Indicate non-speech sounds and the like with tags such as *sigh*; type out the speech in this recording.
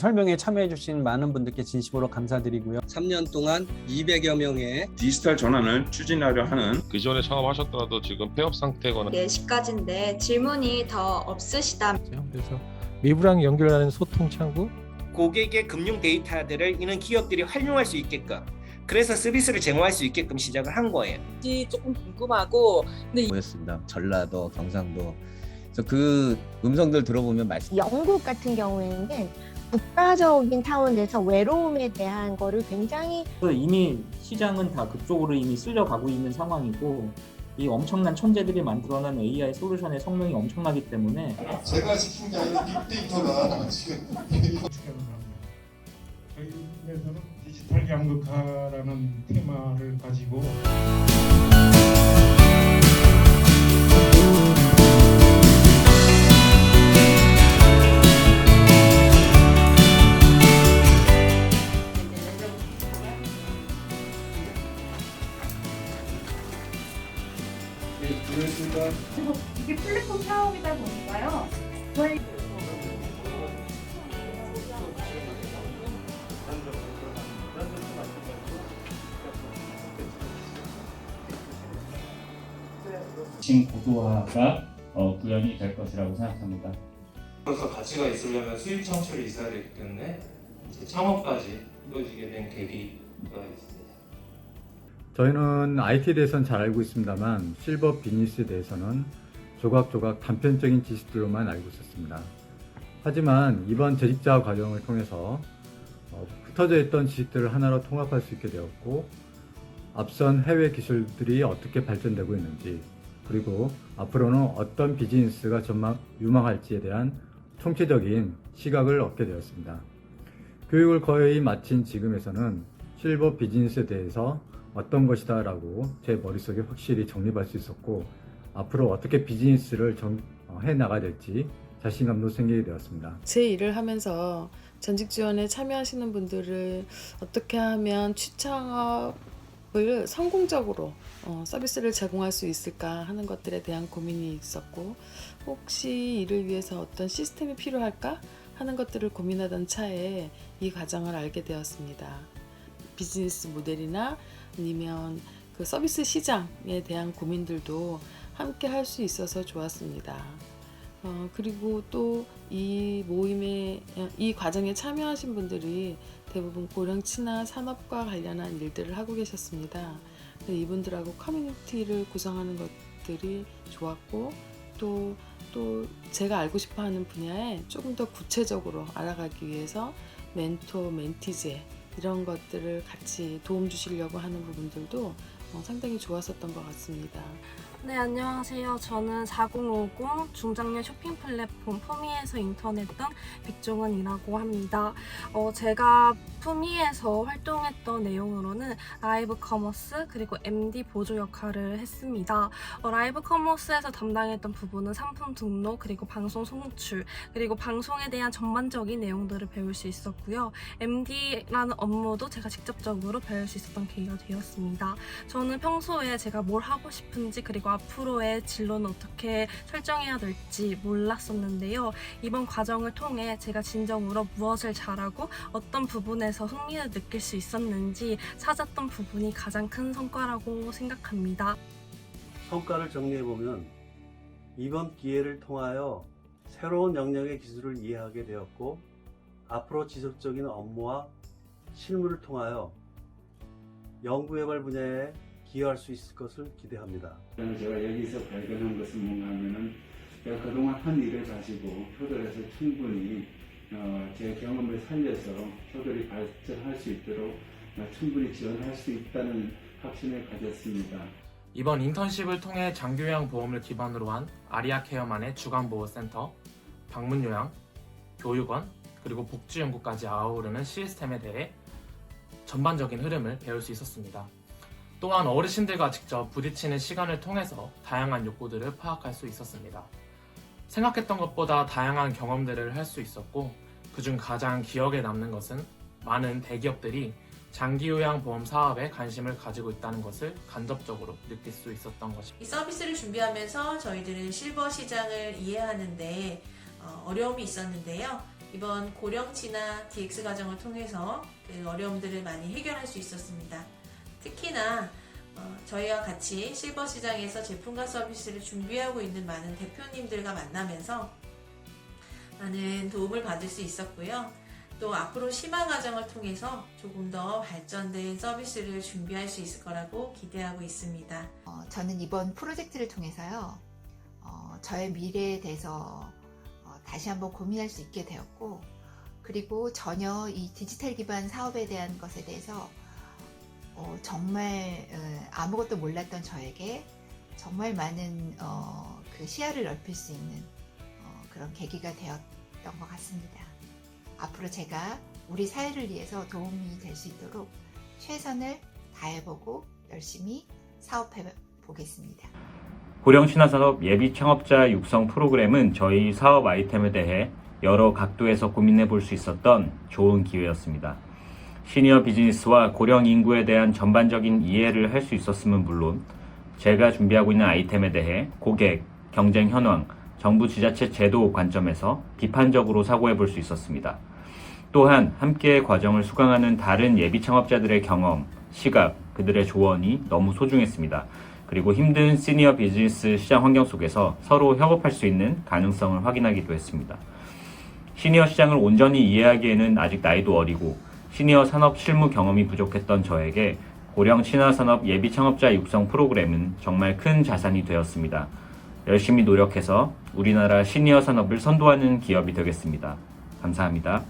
설명에 참여해주신 많은 분들께 진심으로 감사드리고요. 3년 동안 200여 명의 디지털 전환을 추진하려 하는 기존에 창업하셨더라도 지금 폐업 상태거나 4시까지인데 질문이 더 없으시다면 그래서 외부랑 연결하는 소통 창구 고객의 금융 데이터들을 이런 기업들이 활용할 수 있게끔 그래서 서비스를 제공할 수 있게끔 시작을 한 거예요. 지 조금 궁금하고 근데 모였습니다. 전라도, 경상도. 그래서 그 음성들 들어보면 말씀. 영국 같은 경우에는 국가적인 차원에서 외로움에 대한 거를 굉장히 이미 시장은 다 그쪽으로 이미 쓸려가고 있는 상황이고 이 엄청난 천재들이 만들어낸 AI 솔루션의 성능이 엄청나기 때문에 제가 시킨 게 아니라 빅데이터가 지금 *laughs* 저희 회사는 디지털 양극화라는 테마를 가지고 이게 플랫폼 사업이다 보니까요. 저희 진 고도화가 어, 구현이 될 것이라고 생각합니다. 그래서 가치가 있으려면 수익 창출이 있어야 되기 때문에 이제 창업까지 이루어지게 된 계기가 있습니다. 저희는 IT에 대해서는 잘 알고 있습니다만 실버 비즈니스에 대해서는 조각조각 단편적인 지식들로만 알고 있었습니다. 하지만 이번 재직자 과정을 통해서 어, 흩어져 있던 지식들을 하나로 통합할 수 있게 되었고 앞선 해외 기술들이 어떻게 발전되고 있는지 그리고 앞으로는 어떤 비즈니스가 전망 유망할지에 대한 총체적인 시각을 얻게 되었습니다. 교육을 거의 마친 지금에서는 실버 비즈니스에 대해서 어떤 것이다 라고 제 머릿속에 확실히 정립할 수 있었고 앞으로 어떻게 비즈니스를 정, 어, 해 나가야 될지 자신감도 생기게 되었습니다. 제 일을 하면서 전직 지원에 참여하시는 분들을 어떻게 하면 취창업을 성공적으로 어, 서비스를 제공할 수 있을까 하는 것들에 대한 고민이 있었고 혹시 이를 위해서 어떤 시스템이 필요할까 하는 것들을 고민하던 차에 이 과정을 알게 되었습니다. 비즈니스 모델이나 아니면 그 서비스 시장에 대한 고민들도 함께 할 수 있어서 좋았습니다. 어, 그리고 또 이 모임에 이 과정에 참여하신 분들이 대부분 고령치나 산업과 관련한 일들을 하고 계셨습니다. 이분들하고 커뮤니티를 구성하는 것들이 좋았고 또, 또 제가 알고 싶어 하는 분야에 조금 더 구체적으로 알아가기 위해서 멘토, 멘티제 이런 것들을 같이 도움 주시려고 하는 부분들도 어, 상당히 좋았었던 것 같습니다. 네, 안녕하세요. 저는 4050 중장년 쇼핑 플랫폼 푸미에서 인턴했던 백종은이라고 합니다. 어, 제가 푸미에서 활동했던 내용으로는 라이브 커머스 그리고 MD 보조 역할을 했습니다. 어, 라이브 커머스에서 담당했던 부분은 상품 등록 그리고 방송 송출 그리고 방송에 대한 전반적인 내용들을 배울 수 있었고요. MD라는 업무도 제가 직접적으로 배울 수 있었던 계기가 되었습니다. 저는 평소에 제가 뭘 하고 싶은지 그리고 앞으로의 진로는 어떻게 설정해야 될지 몰랐었는데요. 이번 과정을 통해 제가 진정으로 무엇을 잘하고 어떤 부분에서 흥미를 느낄 수 있었는지 찾았던 부분이 가장 큰 성과라고 생각합니다. 성과를 정리해보면 이번 기회를 통하여 새로운 영역의 기술을 이해하게 되었고 앞으로 지속적인 업무와 실무를 통하여 연구개발 분야에 기여할 수 있을 것을 기대합니다. 제가 여기서 발견한 것은 뭔가 하면은 제가 그동안 한 일을 가지고 표들에서 충분히 어, 제 경험을 살려서 표들이 발전할 수 있도록 어, 충분히 지원할 수 있다는 확신을 가졌습니다. 이번 인턴십을 통해 장교양 보험을 기반으로 한 아리아 케어만의 주간보호센터, 방문요양, 교육원, 그리고 복지연구까지 아우르는 시스템에 대해 전반적인 흐름을 배울 수 있었습니다. 또한 어르신들과 직접 부딪히는 시간을 통해서 다양한 욕구들을 파악할 수 있었습니다. 생각했던 것보다 다양한 경험들을 할 수 있었고 그중 가장 기억에 남는 것은 많은 대기업들이 장기요양 보험 사업에 관심을 가지고 있다는 것을 간접적으로 느낄 수 있었던 것입니다. 이 서비스를 준비하면서 저희들은 실버 시장을 이해하는데 어, 어려움이 있었는데요. 이번 고령치나 DX 과정을 통해서 그 어려움들을 많이 해결할 수 있었습니다. 특히나 어, 저희와 같이 실버 시장에서 제품과 서비스를 준비하고 있는 많은 대표님들과 만나면서 많은 도움을 받을 수 있었고요. 또 앞으로 심화 과정을 통해서 조금 더 발전된 서비스를 준비할 수 있을 거라고 기대하고 있습니다. 어, 저는 이번 프로젝트를 통해서요, 어, 저의 미래에 대해서 어, 다시 한번 고민할 수 있게 되었고, 그리고 전혀 이 디지털 기반 사업에 대한 것에 대해서 어, 정말 어, 아무것도 몰랐던 저에게 정말 많은 어, 그 시야를 넓힐 수 있는 어, 그런 계기가 되었던 것 같습니다. 앞으로 제가 우리 사회를 위해서 도움이 될 수 있도록 최선을 다해보고 열심히 사업해 보겠습니다. 고령 신화산업 예비 창업자 육성 프로그램은 저희 사업 아이템에 대해 여러 각도에서 고민해 볼 수 있었던 좋은 기회였습니다. 시니어 비즈니스와 고령 인구에 대한 전반적인 이해를 할 수 있었음은 물론 제가 준비하고 있는 아이템에 대해 고객, 경쟁 현황, 정부 지자체 제도 관점에서 비판적으로 사고해 볼 수 있었습니다. 또한 함께 과정을 수강하는 다른 예비 창업자들의 경험, 시각, 그들의 조언이 너무 소중했습니다. 그리고 힘든 시니어 비즈니스 시장 환경 속에서 서로 협업할 수 있는 가능성을 확인하기도 했습니다. 시니어 시장을 온전히 이해하기에는 아직 나이도 어리고 시니어 산업 실무 경험이 부족했던 저에게 고령 친화 산업 예비 창업자 육성 프로그램은 정말 큰 자산이 되었습니다. 열심히 노력해서 우리나라 시니어 산업을 선도하는 기업이 되겠습니다. 감사합니다.